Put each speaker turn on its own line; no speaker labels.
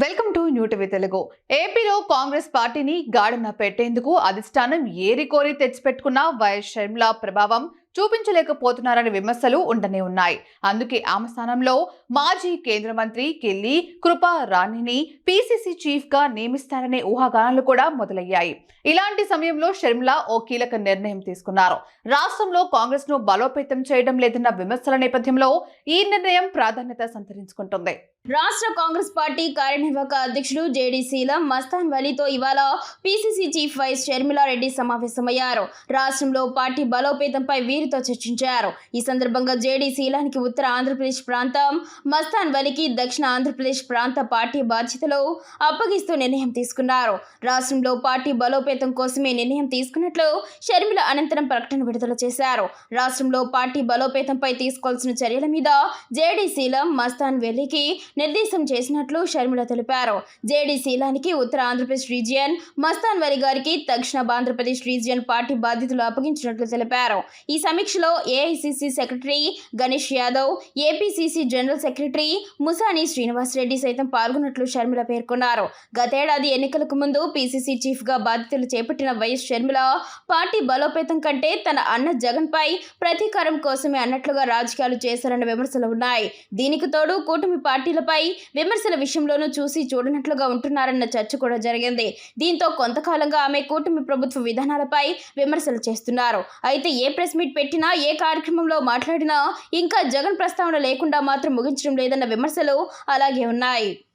Welcome to new TV Telugu. ఏపీలో Congress పార్టీని గాడిన పెట్టేందుకు అధిష్టానం ఏరి కోరి తెచ్చిపెట్టుకున్న వైఎస్ షర్మిల ప్రభావం చూపించలేకపోతున్నారనే విమర్శలు ఉండనే ఉన్నాయి. అందుకే ఆమె స్థానంలో మాజీ కేంద్ర మంత్రి కెల్లి కృపా రాణిని పీసీసీ చీఫ్గా నియమిస్తారనే ఊహాగానాలు కూడా మొదలయ్యాయి. ఇలాంటి సమయంలో షర్మిల ఓ కీలక నిర్ణయం తీసుకున్నారు. రాష్ట్రంలో కాంగ్రెస్ను బలోపేతం చేయడం లేదన్న విమర్శల నేపథ్యంలో ఈ నిర్ణయం ప్రాధాన్యత సంతరించుకుంటుంది.
రాష్ట్ర కాంగ్రెస్ పార్టీ కార్యనిర్వాహక అధ్యక్షుడు జేడీసీల మస్తాన్ వలీతో ఇవాళ పీసీసీ చీఫ్ వైస్ షర్మిలారెడ్డి సమావేశమయ్యారు. రాష్ట్రంలో పార్టీ బలోపేతంపై వీరితో చర్చించారు. ఈ సందర్భంగా జేడీసీలానికి ఉత్తర ఆంధ్రప్రదేశ్ ప్రాంతం మస్తాన్ వలికి దక్షిణ ఆంధ్రప్రదేశ్ ప్రాంత పార్టీ బాధ్యతలు అప్పగిస్తూ నిర్ణయం తీసుకున్నారు. రాష్ట్రంలో పార్టీ బలోపేతం కోసమే నిర్ణయం తీసుకున్నట్లు షర్మిల అనంతరం ప్రకటన విడుదల చేశారు. రాష్ట్రంలో పార్టీ బలోపేతంపై తీసుకోవాల్సిన చర్యల మీద జేడీసీల మస్తాన్ వెలికి నిర్దేశం చేసినట్లు షర్మిల తెలిపారు. జేడీ శీలానికి ఉత్తర ఆంధ్రప్రదేశ్ రీజియన్ మస్తాన్ వలి గారికి దక్షిణ ఆంధ్రప్రదేశ్ రీజియన్ పార్టీ బాధ్యతలు అప్పగించినట్లు తెలిపారు. ఈ సమీక్షలో AICC secretary Ganesh Yadav APCC general secretary Musani Srinivas Reddy సైతం పాల్గొన్నట్లు షర్మిల పేర్కొన్నారు. గతేడాది ఎన్నికలకు ముందు పీసీసీ చీఫ్గా బాధ్యతలు చేపట్టిన వైఎస్ షర్మిల పార్టీ బలోపేతం కంటే తన అన్న జగన్పై ప్రతీకారం కోసమే అన్నట్లుగా రాజకీయాలు చేశారన్న విమర్శలు ఉన్నాయి. దీనికి తోడు కూటమి పార్టీలపై విమర్శల విషయంలోనూ చూసి చూడనట్లుగా ఉంటున్నారన్న చర్చ కూడా జరిగింది. దీంతో కొంతకాలంగా ఆమె కూటమి ప్రభుత్వ విధానాలపై విమర్శలు చేస్తున్నారు. అయితే ఏ ప్రెస్ మీట్ పెట్టినా ఏ కార్యక్రమంలో మాట్లాడినా ఇంకా జగన్ ప్రస్తావన లేకుండా మాత్రం ముగించడం లేదన్న విమర్శలు అలాగే ఉన్నాయి.